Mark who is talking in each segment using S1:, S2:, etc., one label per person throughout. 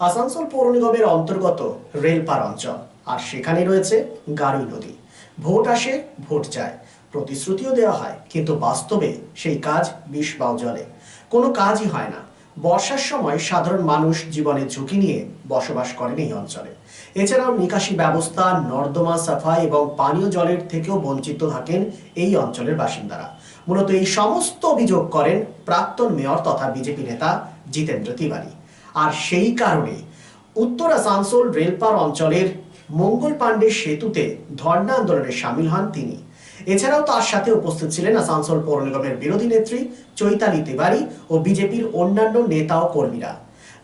S1: আসানসোল পৌর নিগমের অন্তর্গত রেলপার অঞ্চল, আর সেখানে রয়েছে গারুই নদী। ভোট আসে, ভোট যায়। প্রতিশ্রুতিও দেওয়া হয়, কিন্তু বাস্তবে সেই কাজ বিষ বাও জলে। কোনো কাজই হয় না। বর্ষার সময় সাধারণ মানুষ জীবনের ঝুঁকি নিয়ে বসবাস করেন এই অঞ্চলে। এছাড়াও নিকাশি ব্যবস্থা, নর্দমা সাফাই এবং পানীয় জলের থেকেও বঞ্চিত থাকেন এই অঞ্চলের বাসিন্দারা। মূলত এই সমস্ত অভিযোগ করেন প্রাক্তন মেয়র তথা বিজেপি নেতা জিতেন্দ্র তিওয়ারি। আর সেই কারণে উত্তর আসানসোল রেলপার অঞ্চলের মঙ্গল পাণ্ডে সেতুতে ধর্ণা আন্দোলনে সামিল হন তিনি এছাড়াও তার সাথে উপস্থিত ছিলেন আসানসোল পৌর নিগমের বিরোধী নেত্রী চৈতালি তিওয়ারি ও বিজেপির অন্যান্য নেতা ও কর্মীরা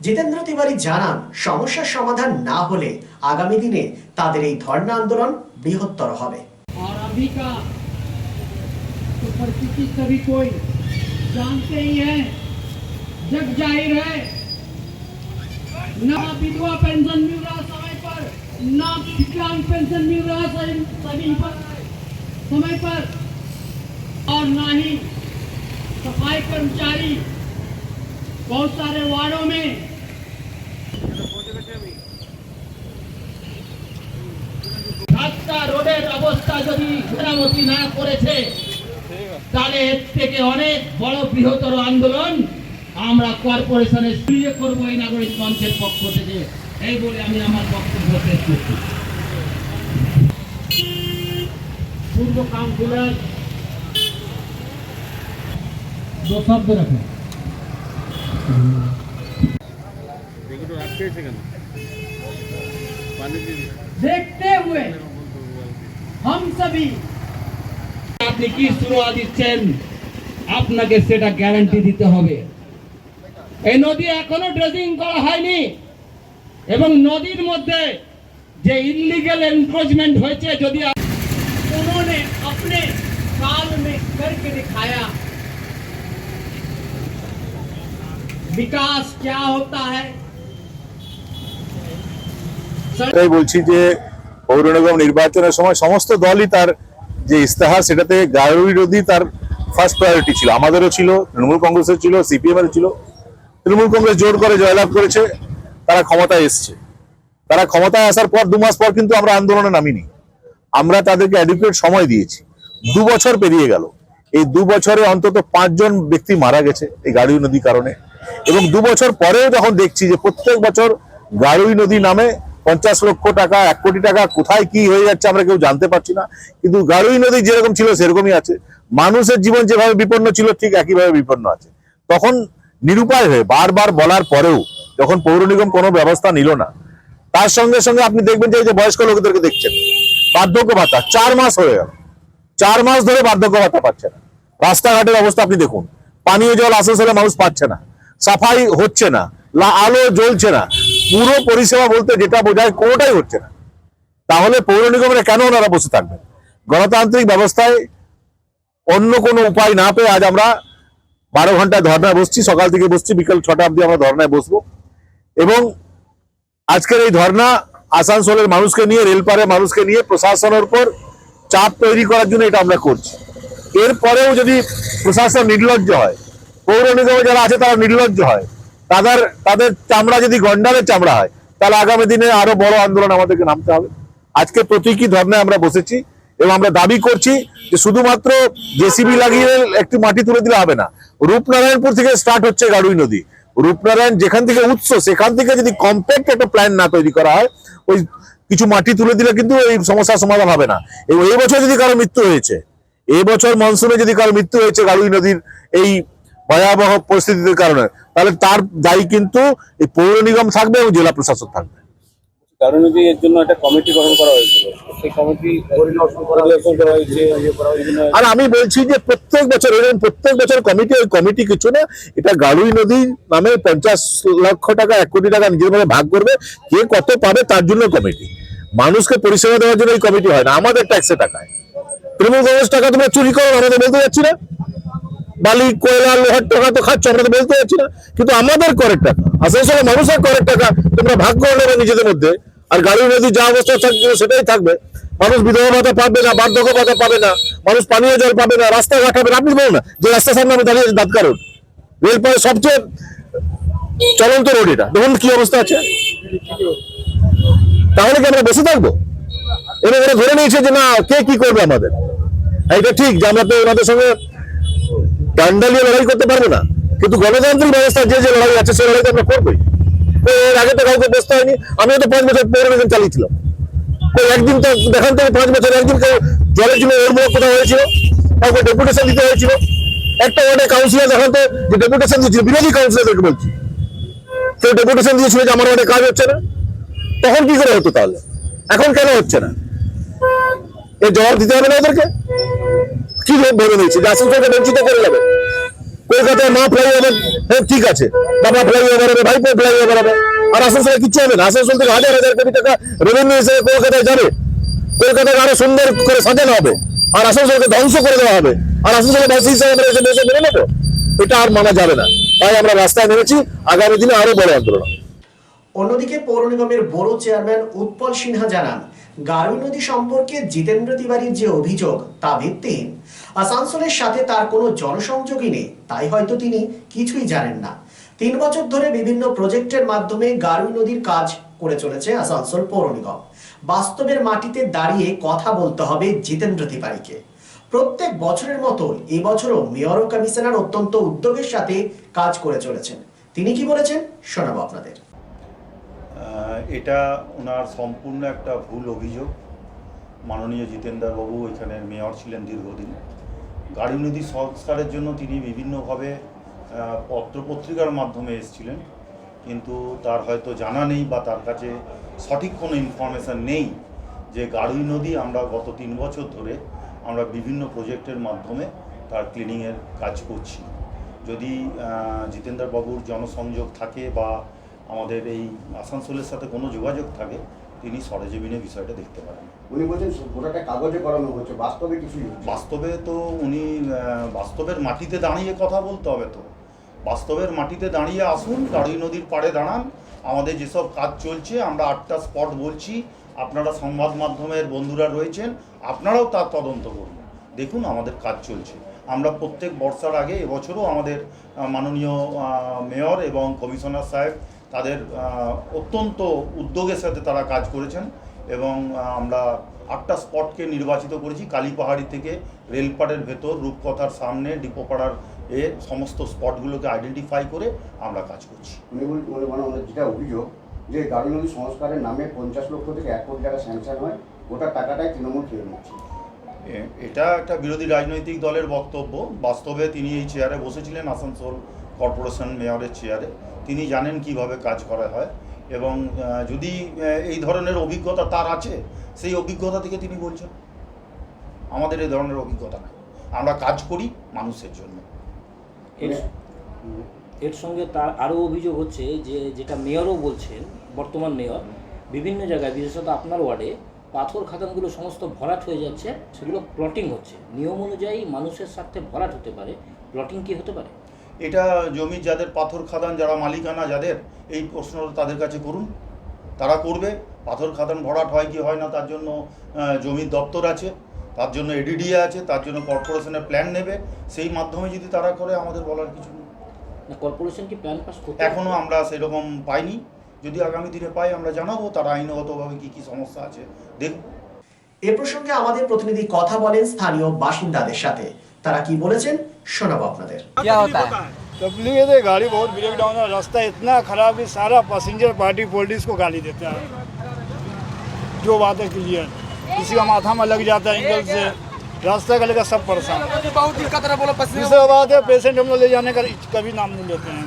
S1: জিতেন্দ্র তিওয়ারি জানান সমস্যার সমাধান না হলে আগামী দিনে তাদের এই ধর্ণা আন্দোলন বৃহত্তর হবে
S2: और अभी का तो परिस्थिति सभी कोई जानते ही है जग जाहिर है ना विधवा पेंशन मिल रहा समय पर ना विकलांग पेंशन मिल रहा सही सभी पर समय पर और ना ही सफाई कर्मचारी बहुत सारे वार्डों में রাস্তা রোডের অবস্থা যদি মেরামতি না করেছে তাহলে এর থেকে অনেক বড় বৃহত্তর আন্দোলন আমরা কর্পোরেশনের সুযোগ করবো এই নাগরিক মঞ্চের পক্ষ থেকে এই বলে আমি আমার বক্তব্য শেষ করছি পূর্ব কাউন্সিলর দু শব্দ রাখুন
S3: এগুলো আটকেছে কেন পানি দিয়ে
S2: देखते हुए हम सभी আপনি কি সুরোয়া দিচ্ছেন আপনাকে সেটা গ্যারান্টি দিতে হবে এই নদী এখনো ড্রেজিং করা হয়নি এবং নদীর মধ্যে যে ইলিগেল এনক্রোচমেন্ট হয়েছে যদি আপ- उन्होंने अपने काल में करके दिखाया विकास क्या होता है
S4: এটাই বলছি যে পৌর নিগম নির্বাচনের সময় সমস্ত দলই তার যে ইস্তেহার সেটাতে গারুই নদী তার ফার্স্ট প্রায়োরিটি ছিল আমাদেরও ছিল তৃণমূল কংগ্রেসের ছিল সিপিএম এর ছিল তৃণমূল কংগ্রেস জোর করে জয়লাভ করেছে, তারা ক্ষমতায় এসছে। তারা ক্ষমতায় আসার পর দু মাস পর কিন্তু আমরা আন্দোলনে নামিনি। আমরা তাদেরকে অ্যাডিকুয়েট সময় দিয়েছি। দু বছর পেরিয়ে গেল। এই দু বছরে অন্তত পাঁচজন ব্যক্তি মারা গেছে এই গাড়ুই নদী কারণে। এবং দু বছর পরেও যখন দেখছি যে প্রত্যেক বছর গাড়ুই নদী নামে পঞ্চাশ লক্ষ টাকা, এক কোটি টাকা, কোথায় কি হয়ে যাচ্ছে আমরা কেউ জানতে পারছি না। কিন্তু গাড়ুই নদী যেরকম ছিল সেরকমই আছে। মানুষের জীবন যেভাবে বিপন্ন ছিল ঠিক একইভাবে বিপন্ন আছে। তখন নিরুপায় হয়ে বারবার বলার পরেও যখন পৌর নিগম কোনো ব্যবস্থা নিল না, তার সঙ্গে সঙ্গে আপনি দেখবেন যে বয়স্ক লোকদেরকে দেখছেন, বার্ধক্য ভাতা চার মাস হয়ে গেল। চার মাস ধরে বার্ধক্য ভাতা পাচ্ছে না। রাস্তাঘাটের অবস্থা আপনি দেখুন, পানীয় জল আসানসোলে মানুষ পাচ্ছে না, সাফাই হচ্ছে না আলো জ্বলছে না, পুরো পরিষেবা বলতে যেটা বোঝায় কোনোটাই হচ্ছে না। তাহলে পৌর নিগমের কেন ওনারা বসে থাকবেন? গণতান্ত্রিক ব্যবস্থায় অন্য কোনো উপায় না পেয়ে আজ আমরা বারো ঘন্টায় ধর্নায় বসছি, সকাল থেকে বসছি, বিকাল ছটা অবধি আমরা ধর্নায় বসবো। এবং আজকের এই ধর্না আসানসোলের মানুষকে নিয়ে রেলপারের মানুষকে নিয়ে, প্রশাসনের উপর চাপ তৈরি করার জন্য এটা আমরা করছি। এরপরেও যদি প্রশাসন নির্লজ্জ হয়, পৌর নিগমে যারা আছে তারা নির্লজ্জ হয়। তাদের তাদের চামড়া যদি গন্ডারের চামড়া হয়, তাহলে আগামী দিনে আরও বড় আন্দোলন আমাদেরকে নামতে হবে। আজকে প্রতীকী ধর্নায় আমরা বসেছি। এবং আমরা দাবি করছি যে শুধুমাত্র জেসিবি লাগিয়ে একটু মাটি তুলে দিলে হবে না। রূপনারায়ণপুর থেকে স্টার্ট হচ্ছে গাড়ুই নদী। রূপনারায়ণ যেখান থেকে উৎস, সেখান থেকে যদি কম্প্যাক্ট একটা প্ল্যান না তৈরি করা হয়, ওই কিছু মাটি তুলে দিলে কিন্তু এই সমস্যার সমাধান হবে না। এবং এই বছর যদি কারও মৃত্যু হয়েছে এই বছর মনসুনে যদি কারও মৃত্যু হয়েছে গাড়ুই নদীর এই ভয়াবহ পরিস্থিতির কারণে, তাহলে তার দায়ী কিন্তু এই পৌর নিগম থাকবে এবং জেলা প্রশাসক থাকবে।
S3: এর জন্য একটা কমিটি গঠন করা হয়েছিল? সেই কমিটি পরিদর্শন করা হয়েছে।
S4: আর আমি বলছি যে প্রত্যেক বছর এরকম প্রত্যেক বছর কমিটি ওই কমিটি কিছু না এটা গাড়ুই নদী নামে পঞ্চাশ লক্ষ টাকা এক কোটি টাকা নিজের মধ্যে ভাগ করবে কে কত পাবে তার জন্য কমিটি মানুষকে পরিষেবা দেওয়ার জন্য এই কমিটি হয় না আমাদের ট্যাক্সে টাকায় তৃণমূল কংগ্রেস টাকা তোমরা চুরি করো আমরা তো বলতে যাচ্ছি না। বালি কয়লা লোহার টাকা তো খাচ্ছ আমরা তো বলতে যাচ্ছি না। কিন্তু আমাদের করের টাকা আসানসোলে মানুষের করের টাকা তোমরা ভাগ করে নেবে নিজেদের মধ্যে। আর গাড়ির নদী যা অবস্থা থাকবে, সেটাই থাকবে। মানুষ বিধবা ভাতা পাবে না, বার্ধক্য ভাতা পাবে না, মানুষ পানীয় জল পাবে না রাস্তাঘাট হবে না। আপনি বলুন না, যে রাস্তার সামনে আমি দাঁড়িয়ে আছি দাঁতকা রোড রেলপথের সবচেয়ে চলন্ত রোড এটা। দেখুন কি অবস্থা আছে। তাহলে কি আমরা বসে থাকব? এবার ওরা ধরে নিয়েছে যে না, কে কি করবে আমাদের? এটা ঠিক যে আমরা তো ওনাদের সঙ্গে ডান্ডালিয়ে লড়াই করতে পারব না। কিন্তু গণতান্ত্রিক ব্যবস্থা যে যে লড়াই আছে, সে লড়াই আমরা করবোই। এর আগে তো কাউকে বসতে হয়নি। আমিও তো পাঁচ বছর পৌর নিগম চালিয়েছিলাম। একদিন তো দেখান থেকে পাঁচ বছর, একদিন কেউ জলের জন্য ওর কোথাও হয়েছিল? কাউকে ডেপুটেশন দিতে হয়েছিল। একটা ওয়ার্ডে কাউন্সিলর দেখান তো, যে ডেপুটেশন দিয়েছিল, বিরোধী কাউন্সিলরদেরকে বলছি। কেউ ডেপুটেশন দিয়েছিল যে আমার ওয়ার্ডে কাজ হচ্ছে না। তখন কি করে হতো তাহলে? এখন কেন হচ্ছে না? এর জবাব দিতে হবে না ওদেরকে? কি ভেবে নিয়েছে যে আসানসোলকে বঞ্চিত করে যাবে কলকাতায় মা ফ্লাইওভার হ্যাঁ ঠিক আছে। বাবা ফ্লাইওভার হবে, ভাইপো ফ্লাইওভার হবে। আর আসানসোলে কিচ্ছু হবে না। আসানসোল থেকে হাজার হাজার কোটি টাকা রেভিনিউ হিসেবে কলকাতায় যাবে। কলকাতাকে আরও সুন্দর করে সাজানো হবে। আর আসানসোলকে ধ্বংস করে দেওয়া হবে। আর আসানসোলের বাসী হিসেবে আমরা এসে নেব। এটা আর মানা যাবে না। তাই আমরা রাস্তায় নেমেছি। আগামী দিনে আরও বড় আন্দোলন।
S1: অন্যদিকে পৌর নিগমের বড় চেয়ারম্যান উৎপল সিনহা জানান গারুই নদী সম্পর্কে জিতেন্দ্র তিওয়ারির যে অভিযোগ, তা ভিত্তিহীন। আসানসোলের সাথে তার কোনো জনসংযোগই নেই, তাই হয়তো তিনি কিছুই জানেন না। তিন বছর ধরে বিভিন্ন প্রজেক্টের মাধ্যমে গারুই নদীর কাজ করে চলেছে আসানসোল পৌর নিগম। বাস্তবের মাটিতে দাঁড়িয়ে কথা বলতে হবে জিতেন্দ্র তিওয়ারিকে। প্রত্যেক বছরের মতো এবছরও মেয়র কমিশনার অত্যন্ত উদ্যোগের সাথে কাজ করে চলেছেন। তিনি কি বলেছেন, শোনাবো আপনাদের।
S5: এটা ওনার সম্পূর্ণ একটা ভুল অভিযোগ। মাননীয় জিতেন্দ্রবাবু এখানের মেয়র ছিলেন দীর্ঘদিন। গাড়ি নদী সংস্কারের জন্য তিনি বিভিন্নভাবে পত্রপত্রিকার মাধ্যমে এসেছিলেন। কিন্তু তার হয়তো জানা নেই বা তার কাছে সঠিক কোনো ইনফরমেশান নেই যে গাড়ুই নদী আমরা গত তিন বছর ধরে আমরা বিভিন্ন প্রজেক্টের মাধ্যমে তার ক্লিনিংয়ের কাজ করছি। যদি জিতেন্দ্রবাবুর জনসংযোগ থাকে বা আমাদের এই আসানসোলের সাথে কোনো যোগাযোগ থাকে তিনি সরেজমিনে বিষয়টা দেখতে পারেন।
S6: উনি বলছেন গোটাটা কাগজে করানো হচ্ছে বাস্তবে কিছুই
S5: বাস্তবে তো উনি বাস্তবের মাটিতে দাঁড়িয়ে কথা বলতে হবে তো। বাস্তবের মাটিতে দাঁড়িয়ে আসুন কারুই নদীর পাড়ে দাঁড়ান। আমাদের যেসব কাজ চলছে আমরা আটটা স্পট বলছি আপনারা সংবাদ মাধ্যমের বন্ধুরা রয়েছেন আপনারাও তার তদন্ত করুন। দেখুন আমাদের কাজ চলছে। আমরা প্রত্যেক বর্ষার আগে এবছরও আমাদের মাননীয় মেয়র এবং কমিশনার সাহেব তাদের অত্যন্ত উদ্যোগের সাথে তারা কাজ করেছেন এবং আমরা আটটা স্পটকে নির্বাচিত করেছি। কালীপাহাড়ি থেকে রেলপাড়ের ভেতর রূপকথার সামনে ডিপোপাড়ার এ সমস্ত স্পটগুলোকে আইডেন্টিফাই করে আমরা কাজ করছি।
S6: মানে যেটা অভিযোগ যে গাড়ি নদী সংস্কারের নামে পঞ্চাশ লক্ষ থেকে এক কোটি টাকা স্যাংশন হয় গোটা টাকাটাই তৃণমূল খেয়ে নিচ্ছে
S5: এটা একটা বিরোধী রাজনৈতিক দলের বক্তব্য। বাস্তবে তিনি এই চেয়ারে বসেছিলেন আসানসোল কর্পোরেশন মেয়রের চেয়ারে তিনি জানেন কীভাবে কাজ করা হয় এবং যদি এই ধরনের অভিজ্ঞতা তার আছে সেই অভিজ্ঞতা থেকে তিনি বলছেন। আমাদের এই ধরনের অভিজ্ঞতা নেই। আমরা কাজ করি মানুষের জন্য।
S7: এর এর সঙ্গে তার আরও অভিযোগ হচ্ছে যে যেটা মেয়রও বলছেন বর্তমান মেয়র বিভিন্ন জায়গায় বিশেষত আপনার ওয়ার্ডে পাথর খাদানগুলো সমস্ত ভরাট হয়ে যাচ্ছে সেগুলো প্লটিং হচ্ছে। নিয়ম অনুযায়ী মানুষের স্বার্থে ভরাট হতে পারে। প্লটিং কি হতে পারে?
S5: এটা জমি যাদের পাথর খাদান যারা মালিকানা যাদের এই প্রশ্ন তাদের কাছে করুন। তারা করবে। পাথর খাদান ভরাট হয় কি হয় না তার জন্য জমির দপ্তর আছে তার জন্য এডিডিএ আছে তার জন্য কর্পোরেশনের প্ল্যান নেবে। সেই মাধ্যমে যদি তারা করে আমাদের বলার কিছু নেই।
S7: কর্পোরেশন কি প্ল্যান পাস করতে
S5: এখনও আমরা সেরকম পাইনি। যদি আগামী দিনে পাই আমরা জানাব তারা আইনগতভাবে কী কী সমস্যা আছে। দেখব
S1: এ প্রসঙ্গে আমাদের প্রতিনিধি কথা বলেন স্থানীয় বাসিন্দাদের সাথে। তারা কি বলেছেন শোনাবো আপনাদের
S8: क्या होता है
S9: तकलीफ है गाड़ी बहुत ब्रेक डाउन है रास्ता इतना खराब है सारा पैसेंजर पार्टी पॉलिटिक्स को गाली देता है जो बात है क्लियर किसी का माथा में लग जाता है एंगल से रास्ता का लेकर सब परेशान
S8: बहुत दिक्कत है बोलो पसीने
S9: दूसरा बात है पेशेंट हम लोग ले जाने का कभी नाम नहीं लेते हैं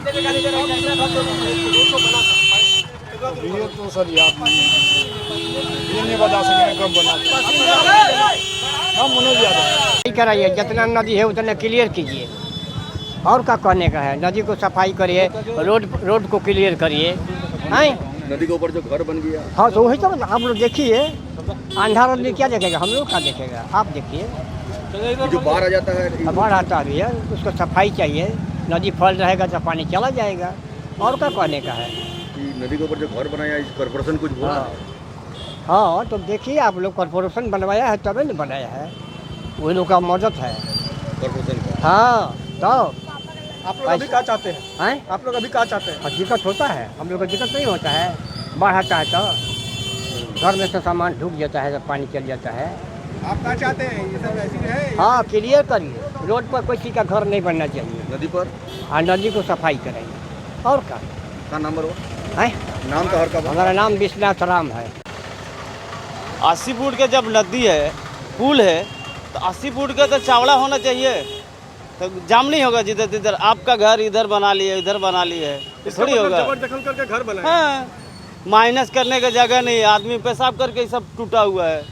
S9: ये तो सर याद नहीं है ये नहीं बता सकेंगे कब बना हम उन्हें याद है
S10: सफ़ाई कराइए जितना नदी है उतना क्लियर कीजिए। और क्या कहने का है? नदी को सफ़ाई करिए रोड रोड को क्लियर करिए। हैं?
S4: नदी के ऊपर जो घर बन गया।
S10: हाँ तो वही तो आप लोग देखिए। अंधार आदमी क्या देखेगा? हम लोग क्या देखेगा? आप देखिए।
S4: जो बाहर आ जाता है
S10: बाढ़ आता भी है उसको सफ़ाई चाहिए। नदी फल रहेगा तो पानी चला जाएगा। और क्या कहने का है?
S4: नदी के ऊपर जो घर बनाया इस कॉर्पोरेशन कुछ बोला
S10: हाँ। हाँ तो देखिए आप लोग कॉरपोरेशन बनवाया है तभी न बनाया है। वही लोग का मदद है। हाँ तो
S9: आप लोग अभी क्या चाहते हैं?
S10: हैं?
S9: आप लोग अभी क्या चाहते हैं?
S10: दिक्कत होता है। हम लोग को दिक्कत नहीं होता है। बाढ़ आता है तो घर में से सामान ढूक जाता है पानी चल जाता है।
S8: आप क्या चाहते हैं? ये सब ऐसी
S10: हाँ? क्लियर करिए। रोड पर कोई चीज़ का घर नहीं बनना चाहिए।
S8: नदी पर?
S10: हाँ नदी को सफ़ाई कराइए और क्या?
S8: का नंबर हो
S10: है?
S8: नाम तो हर का
S10: हमारा नाम विश्वनाथ राम है।
S3: अस्सी फुट का जब नदी है पुल है तो अस्सी फुट का तो चावड़ा होना चाहिए। तो जाम नहीं होगा जिधर तिधर। आपका घर इधर बना लिए इधर बना लिए। थोड़ी होगा।
S8: दखल करके घर
S3: हाँ। माइनस करने का जगह नहीं आदमी पेशाब करके सब टूटा हुआ है।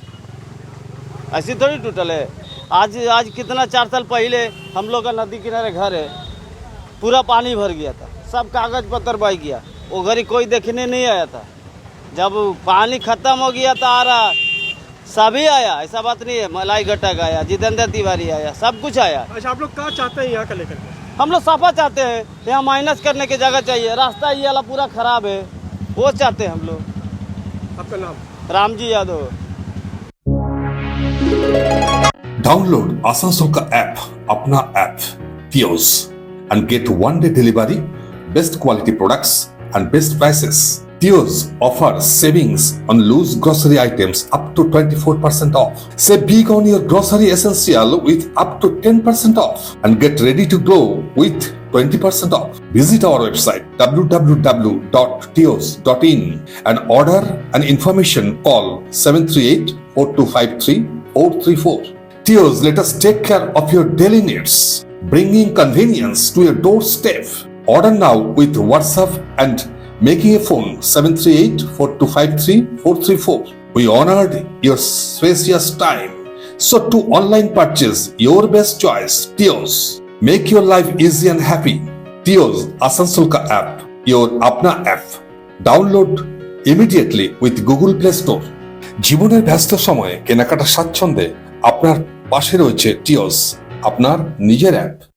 S3: ऐसी थोड़ी टूटल है। आज आज कितना चार साल पहले हम लोग का नदी किनारे घर है। पूरा पानी भर गया था। सब कागज़ पत्तर बह गया। वो घड़ी कोई देखने नहीं आया था। जब पानी खत्म हो गया तो आ रहा। सभी आया ऐसा बात नहीं है। मलाई घटक आया जितेंद्र तिवारी आया सब कुछ आया।
S8: अच्छा आप लोग क्या चाहते हैं यहाँ का लेकर
S3: हम लोग सफ़ा चाहते हैं यहाँ माइनस करने की जगह चाहिए। रास्ता ये वाला पूरा खराब है वो चाहते हैं हम लोग।
S8: आपका नाम?
S3: राम जी यादव।
S11: डाउनलोड Asansol का app, अपना app, Tios, and get one day delivery, best quality products, and best prices. Tios offers savings on loose grocery items up to 24% off. Save big on your grocery essential with up to 10% off and get ready to glow with 20% off. Visit our website www.tios.in and order and information call 738 4253 434. Tios, let us take care of your daily needs, bringing convenience to your doorstep. Order now with WhatsApp and making a phone 738 4253 434. We honored your spacious time. So to online purchase your best choice, Tios. Make your life easy and happy. Tios Asansol ka app, your Apna app. Download immediately with Google Play Store. জীবনের ব্যস্ত সময়ে কেনাকাটা স্বাচ্ছন্দ্যে আপনার পাশে রয়েছে টিওস আপনার নিজের অ্যাপ